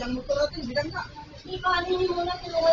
Yung motor natin, bilang na. Hindi pa, ano yung muna, tulungan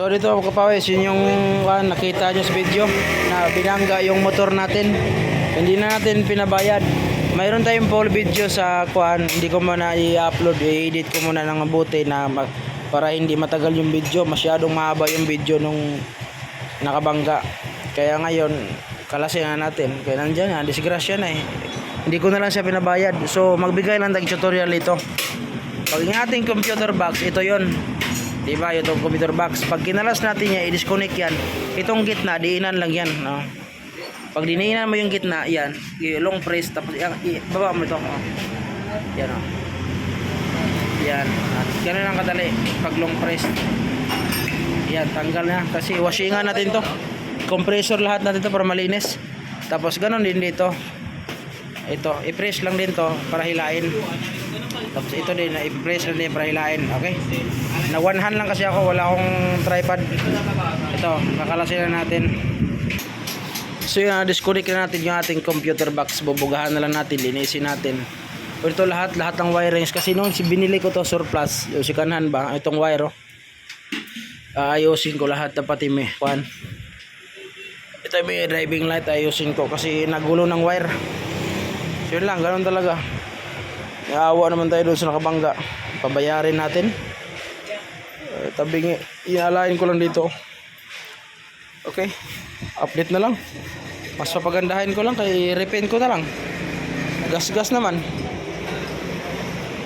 So dito mga kapawis, yun yung ah, nakita nyo sa video na binangga yung motor natin. Hindi na natin pinabayad. Mayroon tayong full video sa kuan, hindi ko muna i-upload, i-edit ko muna ng mabuti na para hindi matagal yung video, masyadong mahaba yung video nung nakabangga. Kaya ngayon, kalasin na natin. Kaya nandyan na, disgrasya na eh. Hindi ko na lang siya pinabayad. So magbigay lang ng tutorial ito. Pag yung ating computer box, ito yon. Diba, itong computer box. Pag kinalas natin yan, i-disconnect yan. Itong gitna, diinan lang yan. No? Pag diniinan mo yung gitna, yan. Long press, tapos i- baba mo ito. Oh. Yan o. Yan. At ganun lang kadali. Pag long press. Yan, tanggal na. Kasi washingan natin to. Compressor lahat natin to para malinis. Tapos ganun din dito. Ito, i-press lang din to para hilain. Tapos ito din, i-press lang din para hilain. Okay? Na one hand lang kasi ako, wala akong tripod. Ito, kakalasin na natin. So yun, disconnect na natin yung ating computer box. Bubugahan na lang natin, linisin natin. Pero ito lahat, lahat ng wirings. Kasi nung si binili ko to surplus, yung si kanhan ba, itong wire oh. Aayusin ko lahat na pati may kuhan. Ito may driving light, ayusin ko kasi nagulo ng wire. So yun lang, ganun talaga. Naawa naman tayo doon sa nakabangga. Pabayarin natin. Uh, tabing, ialain ko lang dito. Okay. Update na lang. Mas papagandahin ko lang kay repaint ko na lang. Gas-gas naman.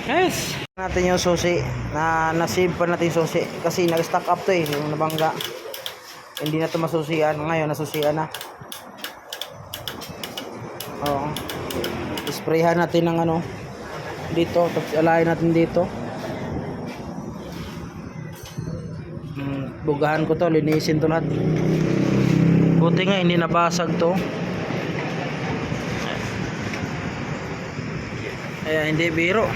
Yes. Natin yung susi na nasave pa natin susi kasi nag-stock up to eh yung nabangga. Hindi na to masusian. Ngayon nasusian na. Oo. Sprayhan natin ng ano dito tapos alayin natin dito. Hmm, bugahan ko to, linisin to lahat. Buti nga hindi nabasag to. Ayan, hindi biro.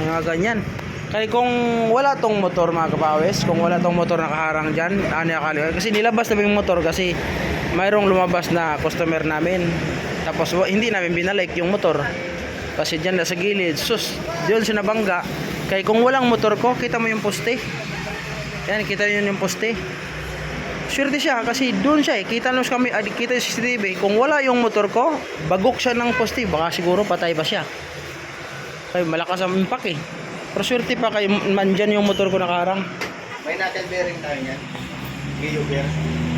Mga ganyan. Kaya kung wala tong motor mga kapawis, kung wala tong motor nakaharang dyan, ano yung Kasi nilabas namin yung motor kasi mayroong lumabas na customer namin. Tapos hindi namin binalik yung motor. Kasi dyan na sa gilid, sus, doon siya nabangga. Kaya kung walang motor ko, kita mo yung poste. Yan, kita niyo yung poste. Swerte siya kasi doon siya eh. Kita nyo kami, ah, kita yung CCTV. Kung wala yung motor ko, bagok siya ng poste. Baka siguro patay pa siya. Kaya malakas ang impact eh. Pero swerte pa kayo, mandyan yung motor ko nakaharang. May natin bearing tayo yan. Giyo bear.